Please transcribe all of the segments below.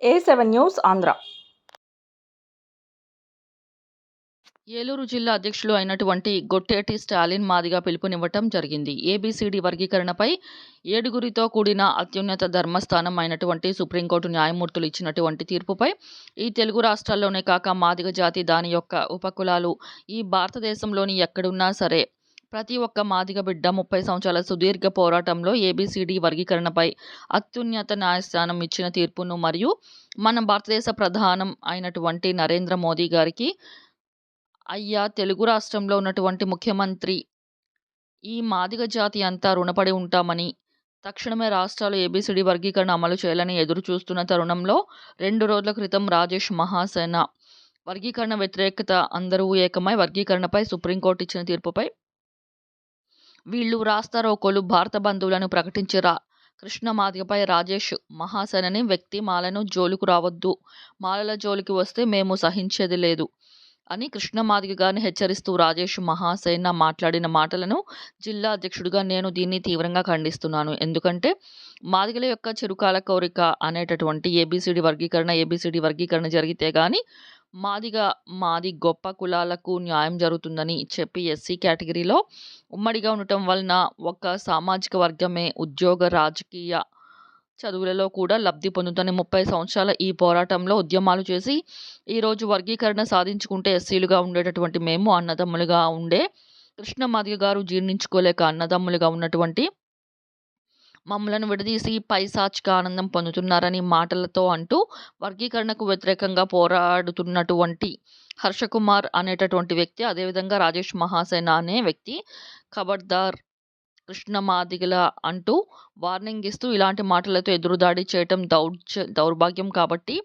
A seven news Andhra. Eluru జిల్లా అధ్యక్షులు అయినటువంటి గొట్టేటి స్టాలిన్ మాదిగా పిలుపునివ్వటం జరిగింది. ఏబీసీడీ వర్గీకరణపై ఏడుగురితో కూడిన అత్యున్నత ధర్మస్థానం అయినటువంటి సుప్రీంకోర్టు న్యాయమూర్తులు ఇచ్చినటువంటి తీర్పుపై ఈ తెలుగు రాష్ట్రాల్లోనే కాక మాదిగ జాతి దాని యొక్క ఉపకులాలు ఈ భారతదేశంలోని ఎక్కడున్నా సరే ప్రతి ఒక్క మాదిగ బిడ్డ ముప్పై సంవత్సరాల సుదీర్ఘ పోరాటంలో ఏబిసిడి వర్గీకరణపై అత్యున్నత న్యాయస్థానం ఇచ్చిన తీర్పును మరియు మన భారతదేశ ప్రధానం అయినటువంటి నరేంద్ర మోదీ గారికి అయ్యా తెలుగు రాష్ట్రంలో ఉన్నటువంటి ముఖ్యమంత్రి ఈ మాదిగ జాతి అంతా రుణపడి ఉంటామని తక్షణమే రాష్ట్రాలు ఏబిసిడి వర్గీకరణ అమలు చేయాలని ఎదురు చూస్తున్న తరుణంలో రెండు రోజుల క్రితం రాజేష్ మహాసేన వర్గీకరణ వ్యతిరేకత అందరూ ఏకమై వర్గీకరణపై సుప్రీంకోర్టు ఇచ్చిన తీర్పుపై వీళ్ళు రాస్తారోకోలు భారత బంధువులను ప్రకటించి రా కృష్ణ రాజేష్ మహాసేనని వ్యక్తి మాలను జోలుకు రావద్దు. మాలల జోలికి వస్తే మేము సహించేది లేదు అని కృష్ణమాదిగ గారిని హెచ్చరిస్తూ రాజేష్ మహాసేన మాట్లాడిన మాటలను జిల్లా అధ్యక్షుడిగా నేను దీన్ని తీవ్రంగా ఖండిస్తున్నాను. ఎందుకంటే మాదిగల యొక్క చిరుకాల కోరిక అనేటటువంటి ఏబిసిడి వర్గీకరణ ఏబిసిడి వర్గీకరణ జరిగితే కానీ మాదిగా మాది గొప్ప కులాలకు న్యాయం జరుగుతుందని చెప్పి ఎస్సీ కేటగిరీలో ఉమ్మడిగా ఉండటం వలన ఒక సామాజిక వర్గమే ఉద్యోగ రాజకీయ చదువులలో కూడా లబ్ధి పొందుతుంది ముప్పై సంవత్సరాల ఈ పోరాటంలో ఉద్యమాలు చేసి ఈరోజు వర్గీకరణ సాధించుకుంటే ఎస్సీలుగా ఉండేటటువంటి మేము అన్నదమ్ములుగా ఉండే కృష్ణ మాదిగ గారు జీర్ణించుకోలేక అన్నదమ్ములుగా ఉన్నటువంటి మమ్మలను విడదీసి పైశాచిక ఆనందం పొందుతున్నారని మాటలతో అంటూ వర్గీకరణకు వ్యతిరేకంగా పోరాడుతున్నటువంటి హర్షకుమార్ అనేటటువంటి వ్యక్తి అదేవిధంగా రాజేష్ మహాసేన అనే వ్యక్తి ఖబర్దార్ కృష్ణ మాదిగల అంటూ వార్నింగ్ ఇస్తూ ఇలాంటి మాటలతో ఎదురుదాడి చేయటం దౌర్జ దౌర్భాగ్యం కాబట్టి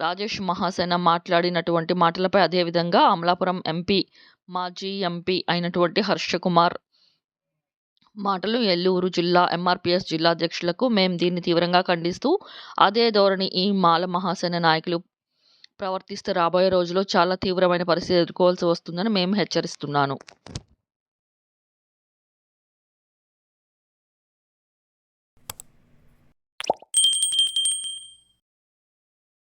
రాజేష్ మహాసేన మాట్లాడినటువంటి మాటలపై అదేవిధంగా అమలాపురం ఎంపీ మాజీ ఎంపీ అయినటువంటి హర్షకుమార్ మాటలు ఎల్లూరు జిల్లా ఎంఆర్పిఎస్ జిల్లా అధ్యక్షులకు మేము దీన్ని తీవ్రంగా ఖండిస్తూ అదే ధోరణి ఈ మాల మహాసేన నాయకులు ప్రవర్తిస్తే రాబోయే రోజుల్లో చాలా తీవ్రమైన పరిస్థితి ఎదుర్కోవాల్సి వస్తుందని మేము హెచ్చరిస్తున్నాను.